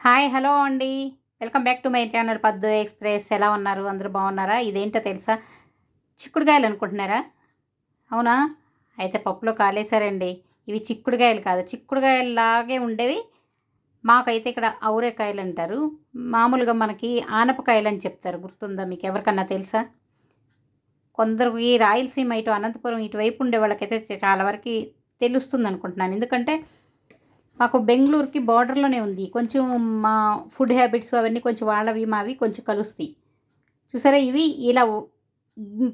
Hi hello అండి. Welcome back to my channel Paddu express. ఎలా ఉన్నారు? అందరూ బాగున్నారా? ఇదేంటో తెలుసా? చిక్కుడుకాయలు అనుకుంటున్నారా? అవునా? అయితే పప్పులో కాలేశారండి. ఇవి చిక్కుడుకాయలు కాదు. చిక్కుడుకాయలు లాగే ఉండేవి. మాకైతే ఇక్కడ ఔరేకాయలు అంటారు. మామూలుగా మనకి ఆనపకాయలు అని చెప్తారు. గుర్తుందా మీకు? ఎవరికన్నా తెలుసా? కొందరు ఈ రాయలసీమ ఇటు అనంతపురం ఇటువైపు ఉండే వాళ్ళకైతే చాలా వరకు తెలుస్తుంది అనుకుంటున్నాను. ఎందుకంటే మాకు బెంగళూరుకి బార్డర్లోనే ఉంది. కొంచెం మా ఫుడ్ హ్యాబిట్స్ అవన్నీ కొంచెం వాళ్ళవి మావి కొంచెం కలుస్తాయి. చూసారా ఇవి? ఇలా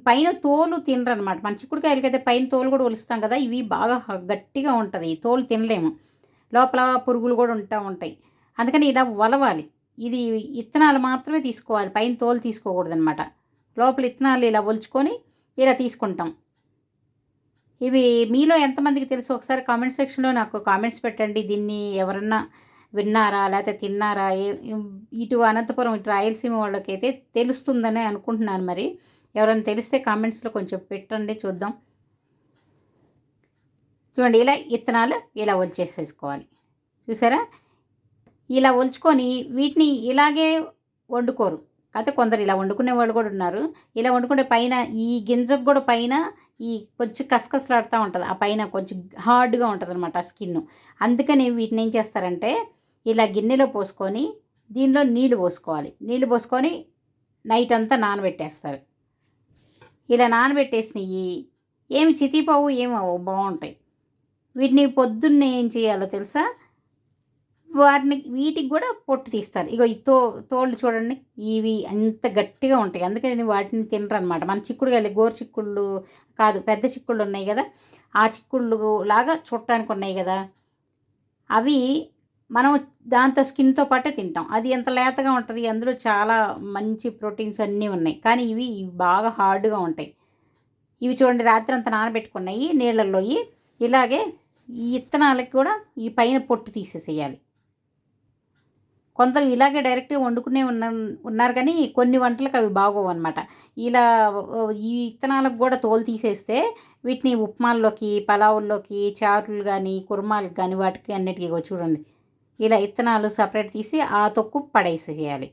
పైన తోలు తినరనమాట మంచి మన చిక్కుడుకాయలకైతే పైన తోలు కూడా ఒలుస్తాం కదా ఇవి బాగా గట్టిగా ఉంటుంది. తోలు తినలేము. లోపల పురుగులు కూడా ఉంటా ఉంటాయి. అందుకని ఇలా వలవాలి. ఇది ఇత్తనాలు మాత్రమే తీసుకోవాలి. పైన తోలు తీసుకోకూడదు అనమాట లోపల ఇత్తనాలు ఇలా ఒలుచుకొని ఇలా తీసుకుంటాం. ఇవి మీలో ఎంతమందికి తెలుసు? ఒకసారి కామెంట్ సెక్షన్లో నాకు కామెంట్స్ పెట్టండి. దీన్ని ఎవరన్నా విన్నారా? లేకపోతే తిన్నారా? ఇటు అనంతపురం ఇటు రాయలసీమ వాళ్ళకైతే తెలుస్తుందని అనుకుంటున్నాను మరి. ఎవరైనా తెలిస్తే కామెంట్స్లో కొంచెం పెట్టండి. చూద్దాం. చూడండి ఇలా ఇత్తనాలు ఇలా ఒలిచేసేసుకోవాలి. చూసారా? ఇలా ఒలుచుకొని వీటిని ఇలాగే వండుకోరు. కాకపోతే కొందరు ఇలా వండుకునే వాళ్ళు కూడా ఉన్నారు. ఇలా వండుకుంటే పైన ఈ గింజకు కూడా పైన ఈ కొంచెం కసకసలాడుతూ ఉంటుంది. ఆ పైన కొంచెం హార్డ్గా ఉంటుంది అనమాట ఆ స్కిన్. అందుకని వీటిని ఏం చేస్తారంటే ఇలా గిన్నెలో పోసుకొని దీనిలో నీళ్ళు పోసుకోవాలి. నీళ్ళు పోసుకొని నైట్ అంతా నానబెట్టేస్తారు. ఇలా నానబెట్టేసినవి ఏమి చితిపోవు ఏమి బాగుంటాయి. వీటిని పొద్దున్నే ఏం చేయాలో తెలుసా? వాటిని వీటికి కూడా పొట్టు తీస్తారు. ఇగో ఈ తో తోళ్ళు చూడండి. ఇవి అంత గట్టిగా ఉంటాయి. అందుకని వాటిని తినరు అనమాట మన చిక్కుడుకాయలు గోరు చిక్కుళ్ళు కాదు పెద్ద చిక్కుళ్ళు ఉన్నాయి కదా. ఆ చిక్కుళ్ళు లాగా చూడటానికి ఉన్నాయి కదా. అవి మనం దాంతో స్కిన్తో పాటే తింటాం. అది ఎంత లేతగా ఉంటుంది అందులో చాలా మంచి ప్రోటీన్స్ అన్నీ ఉన్నాయి. కానీ ఇవి బాగా హార్డ్గా ఉంటాయి. ఇవి చూడండి రాత్రి అంతా నానబెట్టుకున్నాయి నీళ్ళల్లోయి ఇలాగే ఈ ఇత్తనాలకి కూడా ఈ పైన పొట్టు తీసేసేయాలి. కొందరు ఇలాగే డైరెక్ట్గా వండుకునే ఉన్న ఉన్నారు కానీ కొన్ని వంటలకు అవి బాగోవు అనమాట ఇలా ఈ విత్తనాలకు కూడా తోలు తీసేస్తే వీటిని ఉప్మాల్లోకి పలావుల్లోకి చారులు కానీ కుర్మాలకు కానీ వాటికి అన్నిటికీ చూడండి. ఇలా ఇత్తనాలు సపరేట్ తీసి ఆ తొక్కు పడేసేయాలి.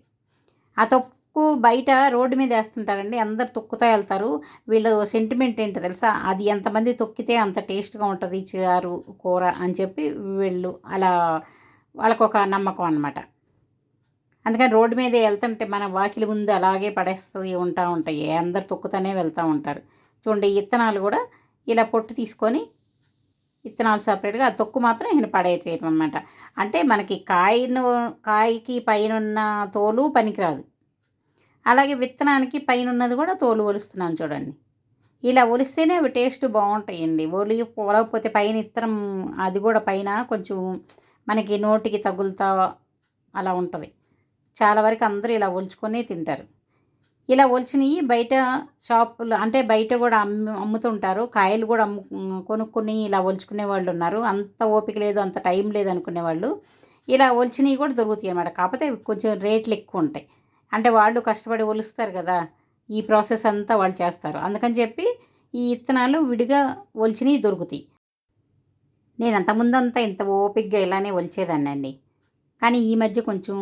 ఆ తొక్కు బయట రోడ్డు మీద వేస్తుంటారండి. అందరు తొక్కుతా వెళ్తారు. వీళ్ళు సెంటిమెంట్ ఏంటో తెలుసా? అది ఎంతమంది తొక్కితే అంత టేస్ట్గా ఉంటుంది చారు కూర అని చెప్పి వీళ్ళు అలా వాళ్ళకు ఒక నమ్మకం అనమాట అందుకని రోడ్డు మీద వెళ్తుంటే మన వాకిలి ముందు అలాగే పడేస్తూ ఉంటా ఉంటాయి. అందరు తొక్కుతూనే వెళ్తూ ఉంటారు. చూడండి ఇత్తనాలు కూడా ఇలా పొట్టు తీసుకొని ఇత్తనాలు సపరేట్గా ఆ తొక్కు మాత్రం ఈయన పడేయటం అనమాట అంటే మనకి కాయను కాయకి పైన ఉన్న తోలు పనికిరాదు. అలాగే విత్తనానికి పైన ఉన్నది కూడా తోలు ఒలుస్తున్నాను చూడండి. ఇలా ఒలిస్తేనే అవి టేస్ట్ బాగుంటాయండి. ఒలి ఒలకపోతే పైన ఇత్తనం అది కూడా పైన కొంచెం మనకి నోటికి తగులుతా అలా ఉంటుంది. చాలా వరకు అందరూ ఇలా ఒలుచుకొని తింటారు. ఇలా ఒలిచినవి బయట షాపులు అంటే బయట కూడా అమ్ము అమ్ముతుంటారు. కాయలు కూడా అమ్ము కొనుక్కొని ఇలా ఒలుచుకునే వాళ్ళు ఉన్నారు. అంత ఓపిక లేదు అంత టైం లేదు అనుకునే వాళ్ళు. ఇలా ఒలిచినవి కూడా దొరుకుతాయి అన్నమాట. కాకపోతే కొంచెం రేట్లు ఎక్కువ ఉంటాయి. అంటే వాళ్ళు కష్టపడి ఒలుస్తారు కదా ఈ ప్రాసెస్ అంతా వాళ్ళు చేస్తారు. అందుకని చెప్పి ఈ ఇత్తనాలు విడిగా ఒలిచినవి దొరుకుతాయి. నేను అంతకుముందంతా ఇంత ఓపికగా ఇలానే ఒలిచేదాన్ని అండి కానీ ఈ మధ్య కొంచెం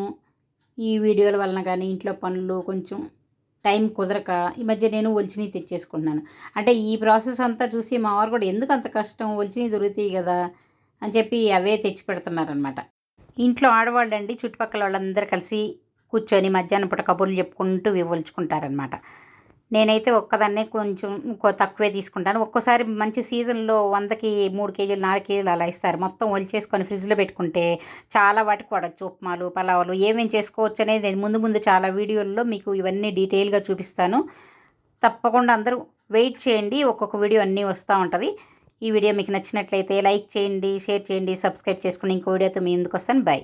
ఈ వీడియోల వలన కానీ ఇంట్లో పనులు కొంచెం టైం కుదరక ఈ మధ్య నేను ఒలిచినవి తెచ్చేసుకుంటున్నాను. అంటే ఈ ప్రాసెస్ అంతా చూసి మా వారు కూడా ఎందుకు అంత కష్టం? ఒలిచినవి దొరుకుతాయి కదా అని చెప్పి అవే తెచ్చి పెడుతున్నారనమాట ఇంట్లో ఆడవాళ్ళండి చుట్టుపక్కల వాళ్ళందరూ కలిసి కూర్చొని మధ్యాహ్నం పూట కబుర్లు చెప్పుకుంటూ ఇవి ఒలుచుకుంటారనమాట నేనైతే ఒక్కదాన్నే కొంచెం ఇంకో తక్కువే తీసుకుంటాను. ఒక్కోసారి మంచి సీజన్లో వందకి మూడు కేజీలు నాలుగు కేజీలు అలా ఇస్తారు. మొత్తం ఒలిచేసుకొని ఫ్రిడ్జ్లో పెట్టుకుంటే చాలా వాటికి వాడచ్చు ఉప్మాలు పలావాలు ఏమేమి చేసుకోవచ్చు అనేది నేను ముందు ముందు చాలా వీడియోల్లో మీకు ఇవన్నీ డీటెయిల్గా చూపిస్తాను. తప్పకుండా అందరూ వెయిట్ చేయండి. ఒక్కొక్క వీడియో అన్నీ వస్తూ ఉంటుంది. ఈ వీడియో మీకు నచ్చినట్లయితే లైక్ చేయండి షేర్ చేయండి సబ్స్క్రైబ్ చేసుకుని ఇంకో వీడియోతో మీ ముందుకు వస్తాను. బాయ్.